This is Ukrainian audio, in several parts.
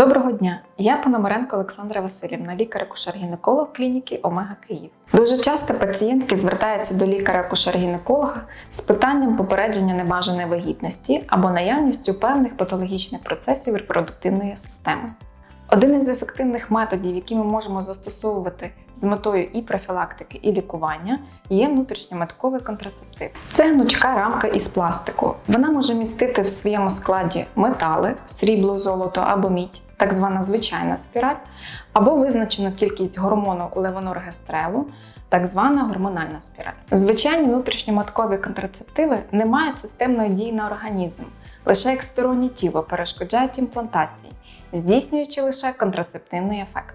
Доброго дня! Я Пономаренко Олександра Васильівна, лікар-акушер-гінеколог клініки Омега Київ. Дуже часто пацієнтки звертаються до лікаря-акушер-гінеколога з питанням попередження небажаної вагітності або наявністю певних патологічних процесів репродуктивної системи. Один із ефективних методів, які ми можемо застосовувати з метою і профілактики, і лікування, є внутрішньоматковий контрацептив. Це гнучка рамка із пластику. Вона може містити в своєму складі метали, срібло, золото або мідь, так звана звичайна спіраль, або визначену кількість гормону левоноргестрелу, так звана гормональна спіраль. Звичайні внутрішньоматкові контрацептиви не мають системної дії на організм. Лише як стороннє тіло перешкоджають імплантації, здійснюючи лише контрацептивний ефект.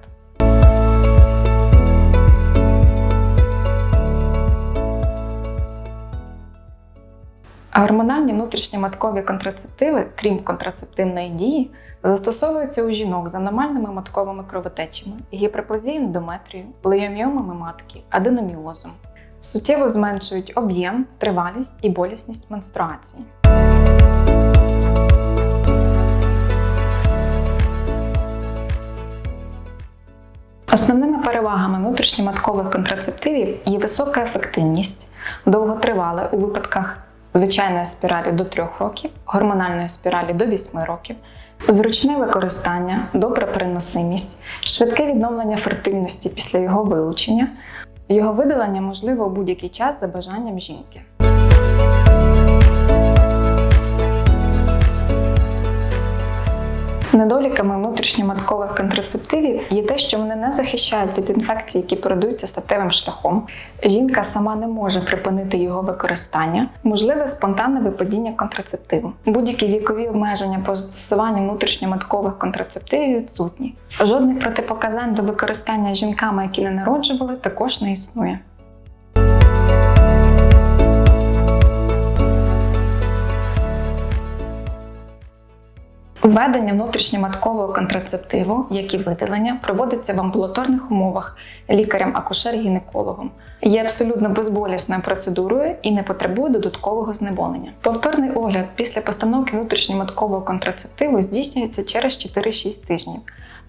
Гормональні внутрішньоматкові контрацептиви, крім контрацептивної дії, застосовуються у жінок з аномальними матковими кровотечами, гіперплазією ендометрію, лейоміомами матки, аденоміозом. Суттєво зменшують об'єм, тривалість і болісність менструації. Основними перевагами внутрішньоматкових контрацептивів є висока ефективність, довготривале у випадках звичайної спіралі до 3 років, гормональної спіралі до 8 років, зручне використання, добра переносимість, швидке відновлення фертильності після його вилучення. Його видалення можливо у будь-який час за бажанням жінки. Недоліками внутрішньоматкових контрацептивів є те, що вони не захищають від інфекцій, які передаються статевим шляхом. Жінка сама не може припинити його використання, можливе спонтанне випадіння контрацептиву. Будь-які вікові обмеження по застосуванню внутрішньоматкових контрацептивів відсутні. Жодних протипоказань до використання жінками, які не народжували, також не існує. Введення внутрішньоматкового контрацептиву, як і видалення, проводиться в амбулаторних умовах лікарем-акушер-гінекологом. Є абсолютно безболісною процедурою і не потребує додаткового знеболення. Повторний огляд після постановки внутрішньоматкового контрацептиву здійснюється через 4-6 тижнів.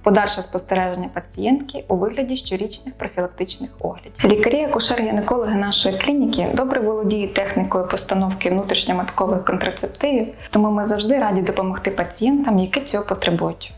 Подальше спостереження пацієнтки у вигляді щорічних профілактичних оглядів. Лікарі-акушер-гінекологи нашої клініки добре володіють технікою постановки внутрішньоматкових контрацептивів, тому ми завжди раді допомогти пацієнтам, які цього потребують.